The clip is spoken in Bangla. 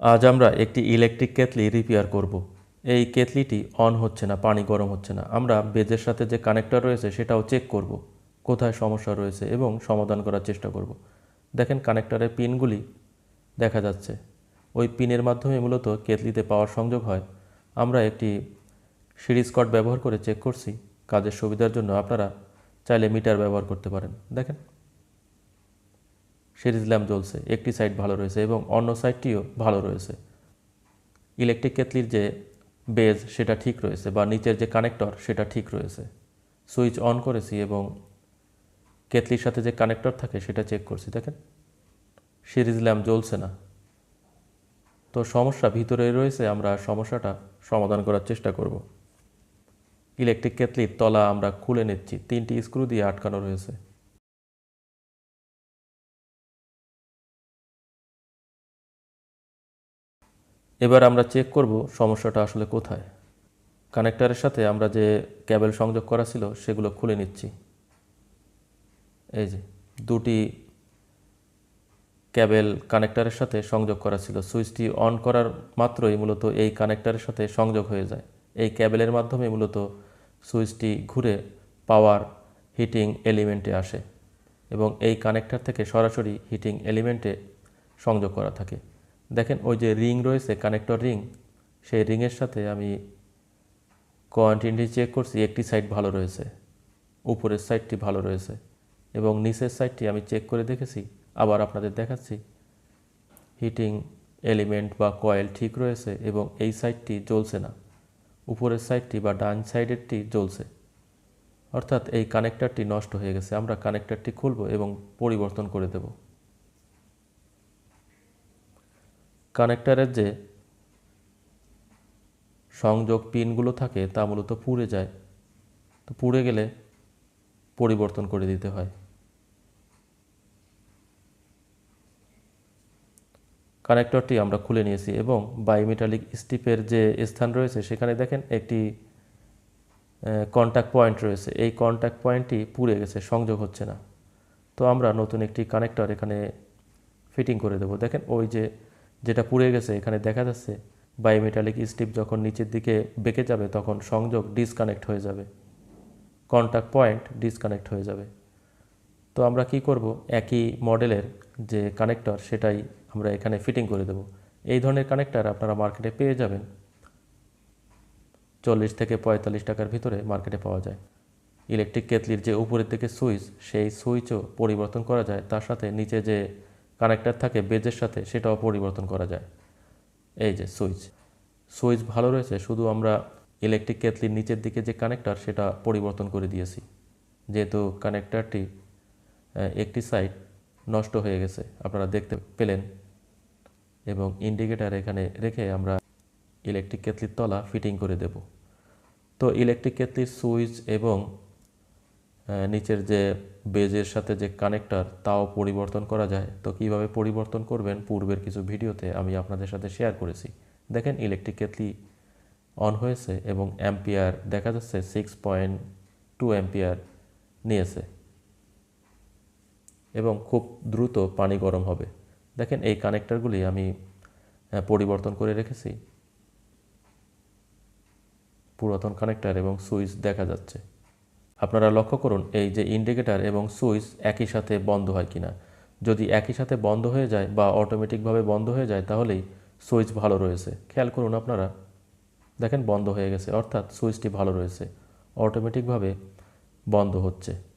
আজ আমরা একটি ইলেকট্রিক কেতলি রিপেয়ার করব। এই কেতলিটি অন হচ্ছে না, পানি গরম হচ্ছে না আমরা বেজের সাথে যে কানেক্টর রয়েছে সেটাও চেক করব। কোথায় সমস্যা রয়েছে এবং সমাধান করার চেষ্টা করব। দেখেন কানেক্টরের পিনগুলি দেখা যাচ্ছে ওই পিনের মাধ্যমে মূলত কেতলিতে পাওয়ার সংযোগ হয় আমরা একটি সিরিজ কট ব্যবহার করে চেক করছি কাজের সুবিধার জন্য আপনারা চাইলে মিটার ব্যবহার করতে পারেন দেখেন সিরিজ ল্যাম্প জ্বলছে, একটি সাইড ভালো রয়েছে এবং অন্য সাইডটিও ভালো রয়েছে। ইলেকট্রিক কেতলির যে বেজ, সেটা ঠিক রয়েছে বা নিচের যে কানেক্টর, সেটা ঠিক রয়েছে। সুইচ অন করেছি এবং কেতলির সাথে যে কানেক্টর থাকে, সেটা চেক করছি, দেখেন। সিরিজ ল্যাম্প জ্বলছে না। তো সমস্যা ভিতরে রয়েছে, আমরা সমস্যাটা সমাধান করার চেষ্টা করব। ইলেকট্রিক কেতলির তলা আমরা খুলে নিচ্ছি, তিনটি স্ক্রু দিয়ে আটকানো রয়েছে। এবার আমরা চেক করব সমস্যাটা আসলে কোথায়। কানেক্টারের সাথে আমরা যে ক্যাবেল সংযোগ করা ছিল, সেগুলো খুলে নিচ্ছি। এই যে, দুটি ক্যাবেল কানেক্টারের সাথে সংযোগ করা ছিল। সুইচটি অন করার মাত্রই মূলত এই কানেক্টারের সাথে সংযোগ হয়ে যায়। এই ক্যাবেলের মাধ্যমে মূলত সুইচটি ঘুরে পাওয়ার হিটিং এলিমেন্টে আসে এবং এই কানেক্টার থেকে সরাসরি হিটিং এলিমেন্টে সংযোগ করা থাকে। দেখেন ওই যে রিং রয়েছে কানেক্টর রিং সেই রিংয়ের সাথে আমি কোয়ান্টিটি চেক করছি, একটি সাইড ভালো রয়েছে, উপরের সাইডটি ভালো রয়েছে এবং নিচের সাইডটি আমি চেক করে দেখেছি, আবার আপনাদের দেখাচ্ছি হিটিং এলিমেন্ট বা কয়েল ঠিক রয়েছে এবং এই সাইডটি জ্বলছে না, উপরের সাইডটি বা ডান সাইডেরটি জ্বলছে, অর্থাৎ এই কানেক্টরটি নষ্ট হয়ে গেছে, আমরা কানেক্টরটি খুলব এবং পরিবর্তন করে দেব। কানেক্টরের যে সংযোগ পিনগুলো থাকে তা মূলত পুড়ে যায়। তো পুড়ে গেলে পরিবর্তন করে দিতে হয়। কানেক্টরটি আমরা খুলে নিয়েছি এবং বায়োমেটালিক স্টিপের যে স্থান রয়েছে, সেখানে দেখেন একটি কন্ট্যাক্ট পয়েন্ট রয়েছে। এই কন্ট্যাক্ট পয়েন্টটি পুড়ে গেছে, সংযোগ হচ্ছে না। তো আমরা নতুন একটি কানেক্টর এখানে ফিটিং করে দেবো। দেখেন ওই যে যেটা পুড়ে গেছে, এখানে দেখা যাচ্ছে বায়োমেটালিক স্টিপ যখন নিচের দিকে বেঁকে যাবে, তখন সংযোগ ডিসকানেক্ট হয়ে যাবে। কন্ট্যাক্ট পয়েন্ট ডিসকানেক্ট হয়ে যাবে। তো আমরা কি করব? একই মডেলের যে কানেক্টর সেটাই আমরা এখানে ফিটিং করে দেব। এই ধরনের কানেক্টর আপনারা মার্কেটে পেয়ে যাবেন। চল্লিশ থেকে পঁয়তাল্লিশ টাকার ভিতরে মার্কেটে পাওয়া যায়। ইলেকট্রিক কেতলির যে উপরের দিকে সুইচ সেই সুইচও পরিবর্তন করা যায়। তার সাথে নিচে যে কানেক্টর থাকে বেজের সাথে, সেটাও পরিবর্তন করা যায়। এই যে সুইচ। সুইচ ভালো রয়েছে, শুধু আমরা ইলেকট্রিক কেতলির নিচের দিকে যে কানেক্টার সেটা পরিবর্তন করে দিয়েছি। যেহেতু কানেক্টারটি একটি সাইড নষ্ট হয়ে গেছে, আপনারা দেখতে পেলেন। এবং ইন্ডিকেটার এখানে রেখে আমরা ইলেকট্রিক কেতলির তলা ফিটিং করে দেব। তো ইলেকট্রিক কেতলির সুইচ এবং নিচের যে বেজের সাথে যে কানেক্টর তাও পরিবর্তন করা যায়। তো কীভাবে পরিবর্তন করবেন? পূর্বের কিছু ভিডিওতে আমি আপনাদের সাথে শেয়ার করেছি। দেখেন ইলেকট্রিক কেতলি অন হয়েছে এবং অ্যাম্পিয়ার দেখা যাচ্ছে সিক্স পয়েন্ট টু অ্যাম্পিয়ার নিয়েছে এবং খুব দ্রুত পানি গরম হবে। দেখেন, এই কানেক্টরগুলি আমি পরিবর্তন করে রেখেছি। পুরাতন কানেক্টর এবং সুইচ দেখা যাচ্ছে। আপনারা লক্ষ্য করুন, এই যে ইন্ডিকেটার এবং সুইচ একই সাথে বন্ধ হয় কিনা। যদি একই সাথে বন্ধ হয়ে যায় বা অটোমেটিকভাবে বন্ধ হয়ে যায়, তাহলেই সুইচ ভালো রয়েছে। খেয়াল করুন আপনারা, দেখেন বন্ধ হয়ে গেছে, অর্থাৎ সুইচটি ভালো রয়েছে, অটোমেটিকভাবে বন্ধ হচ্ছে।